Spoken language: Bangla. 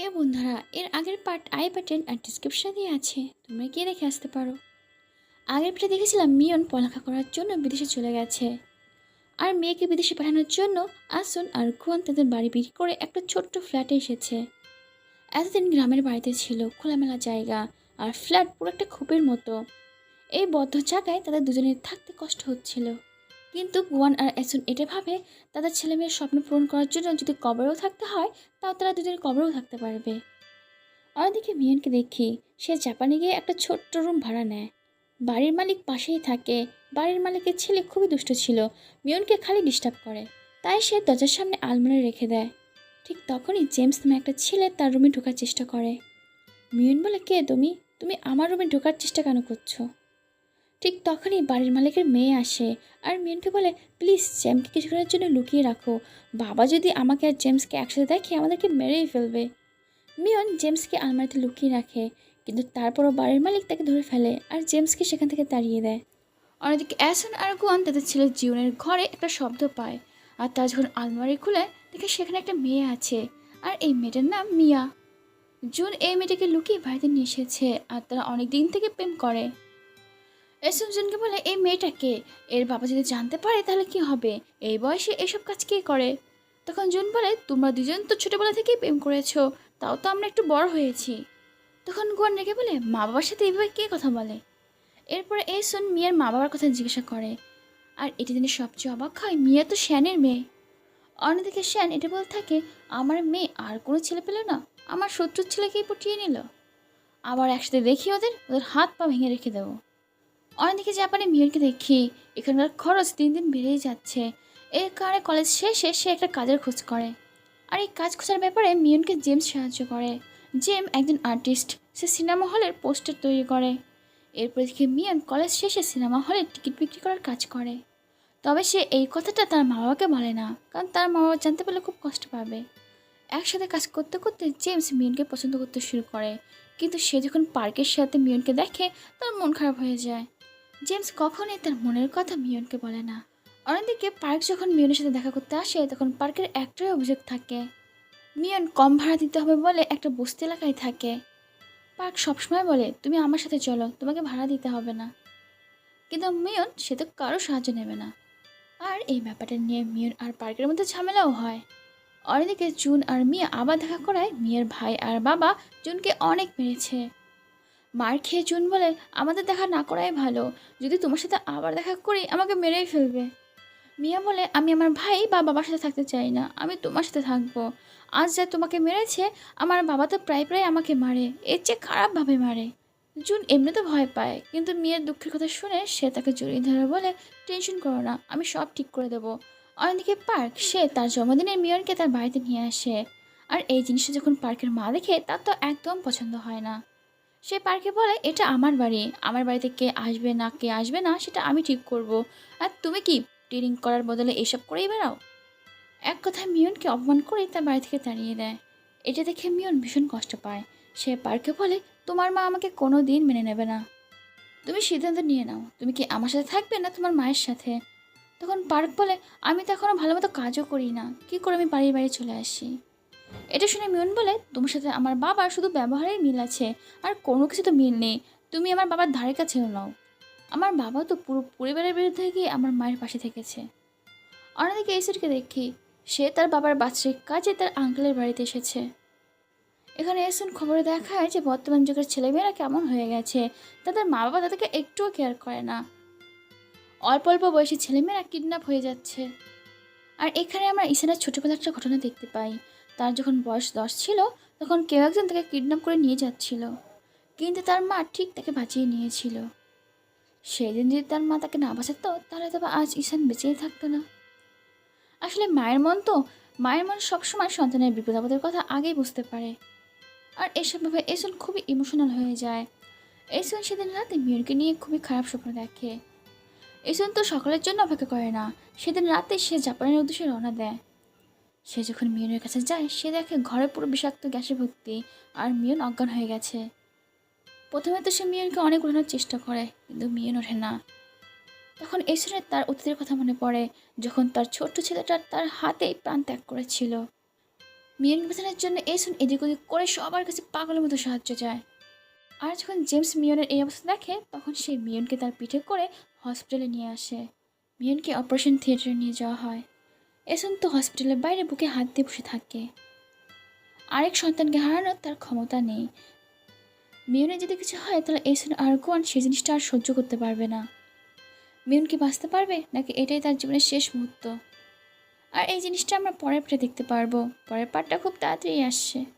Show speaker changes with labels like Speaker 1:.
Speaker 1: প্রিয় বন্ধুরা, এর আগের পার্ট আই বাটন আর ডিসক্রিপশনে আছে। তোমরা গিয়ে দেখে আসতে পারো। আগের পার্টে দেখেছিলাম মিয়ন পড়ালেখা করার জন্য বিদেশে চলে গেছে। আর মেয়েকে বিদেশে পাঠানোর জন্য আসুন আর খুয়ান তাদের বাড়ি বিক্রি করে একটা ছোট্ট ফ্ল্যাটে এসেছে। এতদিন গ্রামের বাড়িতে ছিল খোলামেলা জায়গা আর ফ্ল্যাট পুরো একটা খোপের মতো। এই বদ্ধ জায়গায় তাদের দুজনের থাকতে কষ্ট হচ্ছিল। কিন্তু গুয়ান আর অ্যাসুন এটা ভাবে, তাদের ছেলে মেয়ের স্বপ্ন পূরণ করার জন্য যদি কবরেও থাকতে হয়, তাও তারা দুজনে কবরেও থাকতে পারবে। অন্যদিকে মিয়নকে দেখি, সে জাপানে গিয়ে একটা ছোট্ট রুম ভাড়া নেয়। বাড়ির মালিক পাশেই থাকে। বাড়ির মালিকের ছেলে খুবই দুষ্ট ছিল। মিয়নকে খালি ডিস্টার্ব করে। তাই সে দরজার সামনে আলমারি রেখে দেয়। ঠিক তখনই জেমস নামে একটা ছেলে তার রুমে ঢোকার চেষ্টা করে। মিয়ন বলে, কে তুমি? তুমি আমার রুমে ঢোকার চেষ্টা কেন করছ? ঠিক তখনই বাড়ির মালিকের মেয়ে আসে আর মিয়নকে বলে, প্লিজ জ্যামকে কিছুক্ষণের জন্য লুকিয়ে রাখো। বাবা যদি আমাকে আর জেমসকে একসাথে দেখে, আমাদেরকে মেরেই ফেলবে। মিয়ন জেমসকে আলমারিতে লুকিয়ে রাখে, কিন্তু তারপরও বাড়ির মালিক তাকে ধরে ফেলে আর জেমসকে সেখান থেকে তাড়িয়ে দেয়। অন্যদিকে অ্যাসন আর গুয়ান তাদের ছেলে জিওনের ঘরে একটা শব্দ পায় আর তারা যখন আলমারি খুলে, দেখে সেখানে একটা মেয়ে আছে আর এই মেয়েটার নাম মিয়া। জুন এই মেয়েটাকে লুকিয়ে বাড়িতে নিয়ে এসেছে আর তারা অনেক দিন থেকে প্রেম করে। এসব জনকে বলে, এই মেয়েটাকে এর বাবা যদি জানতে পারে তাহলে কি হবে? এই বয়সে এসব কাজ কে করে? তখন জুন বলে, তোমরা দুজন তো ছোটোবেলা থেকেই প্রেম করেছ, তাও তো আমরা একটু বড় হয়েছি। তখন গুয়ান রেখে বলে মা বাবার সাথে এইভাবে কে কথা বলে? এরপরে এই শোন মিয়ার মা বাবার কথা জিজ্ঞাসা করে, আর এটি তিনি সবচেয়ে অবাক হয়, মিয়া তো শ্যানের মেয়ে। অন্যদিকে শ্যান এটা বলতে থাকে, আমার মেয়ে আর কোনো ছেলে পেল না, আমার শত্রুর ছেলেকেই পটিয়ে নিল। আবার একসাথে দেখি ওদের ওদের হাত পা ভেঙে রেখে দেবো। অন্যদিকে জাপানে মিয়নকে দেখি এখানকার খরচ দিন দিন বেড়েই যাচ্ছে। এর কারণে কলেজ শেষে সে একটা কাজের খোঁজ করে। আর এই কাজ খোঁজার ব্যাপারে মিয়নকে জেমস সাহায্য করে। জেম একজন আর্টিস্ট সে সিনেমা হলের পোস্টার তৈরি করে। এরপর থেকে মিয়ন কলেজ শেষে সিনেমা হলে টিকিট বিক্রি করার কাজ করে। তবে সে এই কথাটা তার মা বাবাকে বলে না, কারণ তার মা বাবা জানতে পারলে খুব কষ্ট পাবে। একসাথে কাজ করতে করতে জেমস মিয়নকে পছন্দ করতে শুরু করে। কিন্তু সে যখন পার্কের সাথে মিয়নকে দেখে, তার মন খারাপ হয়ে যায়। জেমস কখনই তার মনের কথা মিয়নকে বলে না। অন্যদিকে পার্ক যখন মিয়নের সাথে দেখা করতে আসে, তখন পার্কের একটাই অভিযোগ থাকে। মিয়ন কম ভাড়া দিতে হবে বলে একটা বস্তি এলাকায় থাকে। পার্ক সবসময় বলে, তুমি আমার সাথে চলো, তোমাকে ভাড়া দিতে হবে না। কিন্তু মিয়ন সে তো কারও সাহায্য নেবে না। আর এই ব্যাপারটা নিয়ে মিয়ন আর পার্কের মধ্যে ঝামেলাও হয়। অন্যদিকে জুন আর মিয়া আবার দেখা করায় মিয়ার ভাই আর বাবা জুনকে অনেক মেরেছে। মার খেয়ে জুন বলে আমাদের দেখা না করাই ভালো। যদি তোমার সাথে আবার দেখা করি, আমাকে মেরেই ফেলবে। মিয়া বলে, আমি আমার ভাই বা বাবার সাথে থাকতে চাই না, আমি তোমার সাথে থাকব। আজ যা তোমাকে মেরেছে, আমার বাবা তো প্রায় প্রায় আমাকে মারে, এর চেয়ে খারাপভাবে মারে। জুন এমনিতে ভয় পায়, কিন্তু মেয়ের দুঃখের কথা শুনে সে তাকে জড়িয়ে ধরে বলে, টেনশন করো না, আমি সব ঠিক করে দেবো। অন্যদিকে পার্ক, সে তার জন্মদিনে মিয়নকে তার বাড়িতে নিয়ে আসে। আর এই জিনিসটা যখন পার্কের মা দেখে, তার তো একদম পছন্দ হয় না। সে পার্কে বলে, এটা আমার বাড়ি। আমার বাড়িতে কে আসবে না, কে আসবে না, সেটা আমি ঠিক করব। আর তুমি কি ট্রেনিং করার বদলে এসব করেই বেড়াও? এক কথায় মিয়নকে অপমান করে তার বাড়ি থেকে তাড়িয়ে দেয়। এটা দেখে মিয়ন ভীষণ কষ্ট পায়। সে পার্কে বলে, তোমার মা আমাকে কোনো দিন মেনে নেবে না। তুমি সিদ্ধান্ত নিয়ে নাও। তুমি কি আমার সাথে থাকবে না তোমার মায়ের সাথে? তখন পার্ক বলে, আমি তো এখনও ভালো মতো কাজও করি না। কী করে আমি বাড়ির বাড়ি চলে আসি? এটা শুনে মিয়ন বলে, তোমার সাথে আমার বাবার শুধু ব্যবহারেই মিল আছে, আর কোনো কিছু তো মিল নেই। তুমি আমার বাবার ধারে কাছেও নাও। আমার বাবা তো পুরো পরিবারের বিরুদ্ধে গিয়ে আমার মায়ের পাশে থেকেছে। অন্যদিকে এসিডকে দেখি, সে তার বাবার বাৎসরিক কাজে তার আঙ্কেলের বাড়িতে এসেছে। এখানে এসুন খবরে দেখায় যে বর্তমান যুগের ছেলেমেয়েরা কেমন হয়ে গেছে, তাদের মা বাবা তাদেরকে একটুও কেয়ার করে না। অল্প অল্প বয়সী ছেলেমেয়েরা কিডন্যাপ হয়ে যাচ্ছে। আর এখানে আমরা ইসানের ছোটোবেলার একটা ঘটনা দেখতে পাই। তার যখন বয়স দশ ছিল, তখন কেউ একজন তাকে কিডন্যাপ করে নিয়ে যাচ্ছিল। কিন্তু তার মা ঠিক তাকে বাঁচিয়ে নিয়েছিল। সেদিন যদি তার মা তাকে না বাঁচাতো, তাহলে তো আজ ঈশান বেঁচেই থাকতো না। আসলে মায়ের মন তো, মায়ের মন সবসময় সন্তানের বিপদ আপদের কথা আগেই বুঝতে পারে। আর এসবভাবে এসন খুবই ইমোশনাল হয়ে যায়। এসন সেদিন রাতে মিয়রকে নিয়ে খুবই খারাপ স্বপ্ন দেখে। এসন তো সকলের জন্য অপেক্ষা করে না, সেদিন রাতে সে জাপানের উদ্দেশ্যে রওনা দেয়। সে যখন মিয়নের কাছে যায়, সে দেখে ঘরে পুরো বিষাক্ত গ্যাসে ভর্তি আর মিয়ন অজ্ঞান হয়ে গেছে। প্রথমে তো সে মিয়নকে অনেক ওঠানোর চেষ্টা করে, কিন্তু মিয়ন ওঠে না। তখন এসনের তার অতীতের কথা মনে পড়ে, যখন তার ছোট্ট ছেলেটা তার হাতেই প্রাণ ত্যাগ করেছিল। মিয়ন বাঁচানোর জন্য এসুন এদিক ওদিক করে সবার কাছে পাগলের মতো সাহায্য চায়। আর যখন জেমস মিয়নের এই অবস্থা দেখে, তখন সে মিয়নকে তার পিঠে করে হসপিটালে নিয়ে আসে। মিয়নকে অপারেশন থিয়েটারে নিয়ে যাওয়া হয়। তো হসপিটালের বাইরে বুকে হাত দিয়ে বসে থাকে। আরেক সন্তানকে হারানোর তার ক্ষমতা নেই। মিউনে যদি কিছু হয়, তাহলে এসন আর গোয়ান সেই জিনিসটা আর সহ্য করতে পারবে না। মিউন কি বাঁচতে পারবে, নাকি এটাই তার জীবনের শেষ মুহূর্ত? আর এই জিনিসটা আমরা পরের পার্টে দেখতে পারব। পরের পার্টটা খুব তাড়াতাড়ি আসছে।